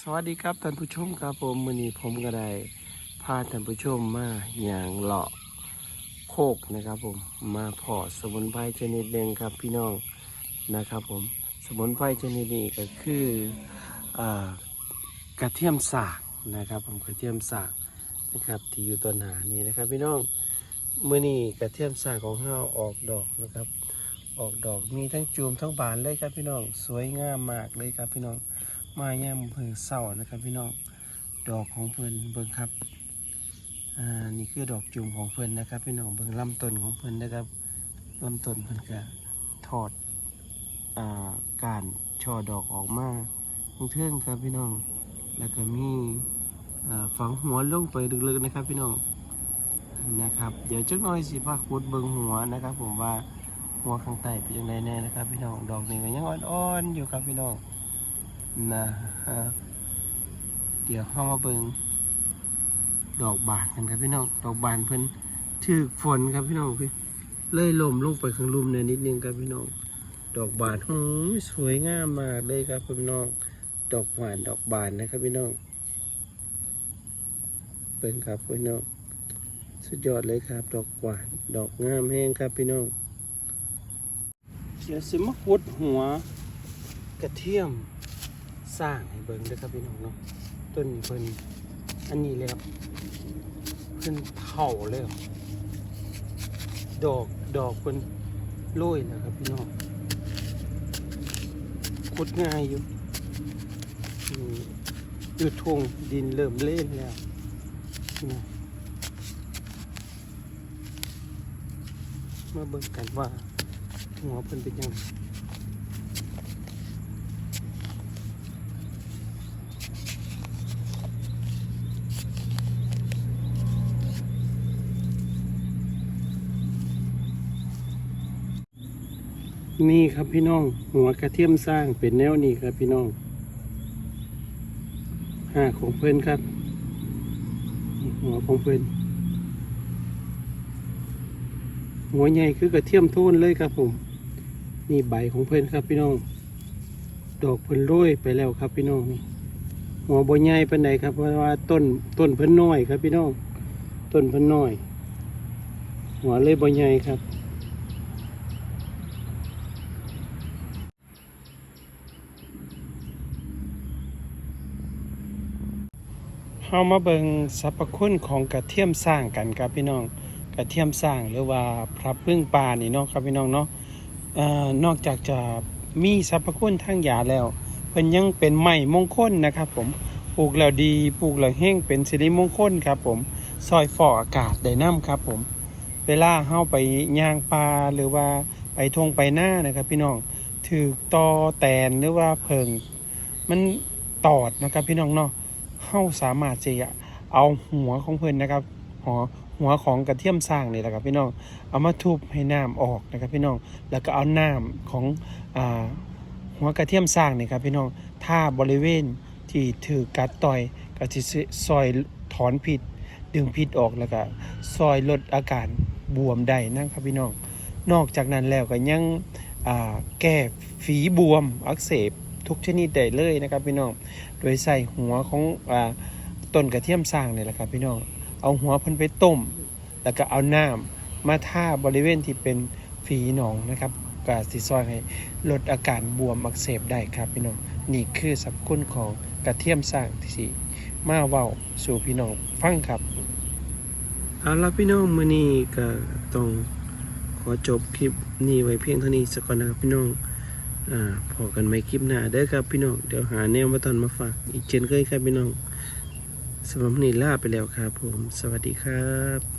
สวัสดีครับท่านผู้ชมครับผมมือนี้ผมก็ได้พาท่านผู้ชมมาอย่างเลาะโคกนะครับผมมาเพาะสมุนไพรชนิดหนึ่งครับพี่น้องนะครับผมสมุนไพรชนิดนี้ก็คืออกระเทียมสากนะครับ ผมกระเทียมสากนะครับที่อยู่ต้นหานี้นะครับพี่น้องมือนี้กระเทียมสากของเราออกดอกนะครับ ออกดอกมีทั้งจูมทั้งบานเลยครับพี่น้อง สวยงามมากเลยครับพี่น้อง มาย่ามเพิ่งเศร้านะครับพี่น้องดอกของเพิ่นเบิ่งครับอ่านี่คือดอกจูมของเพิ่นนะครับ พี่น้องเบิ่งลำต้นของเพิ่นนะครับลำต้นเพิ่นก็ถอดอ่าการช่อดอกออกมาทางเทิงครับพี่น้อง แล้วก็มีอ่าฝังหัวลงไปลึกๆนะครับพี่น้องนะครับ เดี๋ยวจักหน่อยสิพาขุดเบิ่งหัวนะครับ ผมว่าหัวข้างใต้เป็นยังไงแน่นะครับ พี่น้องดอกนี้ก็ยังอ่อนๆอยู่ครับพี่น้อง นะฮะเดี๋ยวเข้ามาเบิงดอกบานกันครับพี่น้อง ดอกบานเพิ่นถือฝนครับพี่น้องพี่เลยลมลงไปข้างลุ่มเนี่ยนิดนึงครับพี่น้อง ดอกบานโอ้สวยงามมากเลยครับพี่น้อง ดอกบานดอกบานนะครับพี่น้องเบิ่งครับพี่น้อง สุดยอดเลยครับ ดอกหวานดอกงามแห้งครับพี่น้องเดี๋ยวสิมาขุดหัวกระเทียม สร้างให้เบิ่งด้อครับพี่น้องเนาะต้นเพิ่นอันนี้แล้วเพิ่นเฒ่าแล้วดอกดอกเพิ่นโรยแล้วครับพี่น้องขุดง่ายอยู่อืมอยู่ทงดินเริ่มเล่นแล้วนะมาเบิ่งกันว่าหัวเพิ่นเป็นยังไง นี่ครับพี่น้อง หัวกระเทียมสร้างเป็นแนวนี้ครับพี่น้องหาของเพื่อนครับ หัวของเพื่อนหัวใหญ่คือกระเทียมโทนเลยครับผม นี่ใบของเพื่อนครับพี่น้อง ดอกเพิ่นโรยไปแล้วครับพี่น้องนี่หัวบใหญ่เปานใดครับเพราะว่าต้นต้นเพิ่นน้อยครับพี่น้อง ต้นเพิ่นน้อย หัวเลยบใหญ่ครับ เฮามาเบิงสรรพคุณของกระเทียมสร้างกันครับพี่น้อง กระเทียมสร้างหรือว่าพระพึ่งป่านี่เนาะครับพี่น้องเนาะนอกจากจะมีสรรพคุณทางยาแล้วเพิ่นยังเป็นไม้มงคลนะครับผมปลูกแล้วดีปลูกแล้วเฮงเป็นสิริมงคลครับผมซอยฟอกอากาศได้น้ำครับผม เวลาเฮาไปย่างปลาหรือว่าไปทงไปหน้านะครับพี่น้องถือตอแตนหรือว่าเพิง มันตอดนะครับพี่น้องเนาะ เฮาสามารถจะเอาหัวของเพิ่นนะครับหัวหัวของกระเทียมสร้างนี่แหละครับพี่น้องเอามาทุบให้น้ำออกนะครับพี่น้องแล้วก็เอาน้ำของอหัวกระเทียมสร้างนี่ครับพี่น้องถ้าบริเวณที่ถือกัดต่อยก็สิซอยถอนพิษดึงพิษออกแล้วก็ซอยลดอาการบวมได้นะครับพี่น้องนอกจากนั้นแล้วก็ยังแก้ฝีบวมอักเสบ ทุกชนิดได้เลยนะครับพี่น้อง โดยใส่หัวของอาต้นกระเทียมสร้างเนี่ยแหละครับพี่น้อง เอาหัวพิ่นไปต้ม แล้วก็เอาน้ำมาท่าบริเวณที่เป็นฝีหนองนะครับก็สิซอยให้ลดอาการบวมอักเสบได้ครับพี่น้อง นี่คือสรรพคุณของกระเทียมสร้างที่มาเว้าสู่พี่น้องฟังครับเอาละพี่น้องมื้อนี้ก็ต้องขอจบคลิปนี้ไว้เพียงเท่านี้สักก่อนนะครับพี่น้อง อ่าพอกันไม่คลิปหน้าเด้อครับพี่น้อง เดี๋ยวหาแนวมาตอนมาฝาก อีกเช่นเคยครับพี่น้องสำหรับวันนี้ลาไปแล้วครับผม สวัสดีครับ